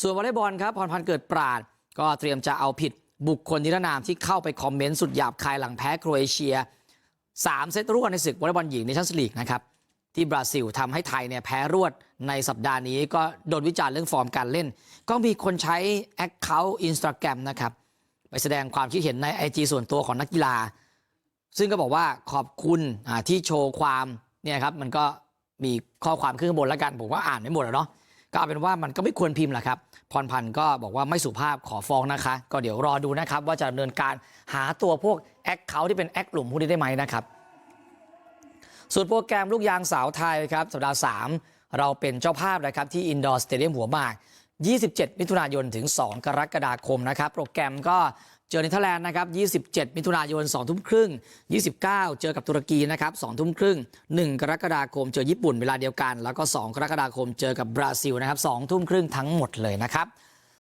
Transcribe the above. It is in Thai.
ส่วนวอลเลย์บอลครับพรพันธ์เกิดปราดก็เตรียมจะเอาผิดบุคคลนิรนามที่เข้าไปคอมเมนต์สุดหยาบคายหลังแพ้โครเอเชีย3เซตรวดในศึกวอลเลย์บอลหญิงในชั่นสลีกนะครับที่บราซิลทำให้ไทยเนี่ยแพ้รวดในสัปดาห์นี้ก็โดนวิจารณ์เรื่องฟอร์มการเล่น ก็มีคนใช้แอคเคาท์อินสตาแกรมนะครับไปแสดงความคิดเห็นใน IG ส่วนตัวของนักกีฬา ซึ่งก็บอกว่าขอบคุณที่โชว์ความเนี่ยครับมันก็มีข้อความขึ้นข้างบนแล้วกัน ผมว่าอ่านไม่หมดแล้วเนาะ ก็เอาเป็นว่ามันก็ไม่ควรพิมพ์แหละครับ พรพันธ์ก็บอกว่าไม่สุภาพขอฟ้องนะคะ ก็เดี๋ยวรอดูนะครับ ว่าจะดำเนินการหาตัวพวกแอคเคาท์ที่เป็นแอคกลุ่มพวกนี้ได้ไหมนะครับส่วนโปรแกรมลูกยางสาวไทยครับสัปดาห์ 3 เราเป็นเจ้าภาพนะครับที่อินดอร์สเตเดียมหัวหมาก 27 มิถุนายนถึง 2 กรกฎาคมนะครับ โปรแกรมก็ เจอเนเธอร์แลนด์นะครับ 27 มิถุนายน 2 ทุ่มครึ่ง 29 เจอกับตุรกีนะครับ 2 ทุ่มครึ่ง 1 กรกฎาคมเจอญี่ปุ่นเวลาเดียวกัน แล้วก็ 2 กรกฎาคมเจอกับบราซิลนะครับ 2 ทุ่มครึ่งทั้งหมดเลยนะครับ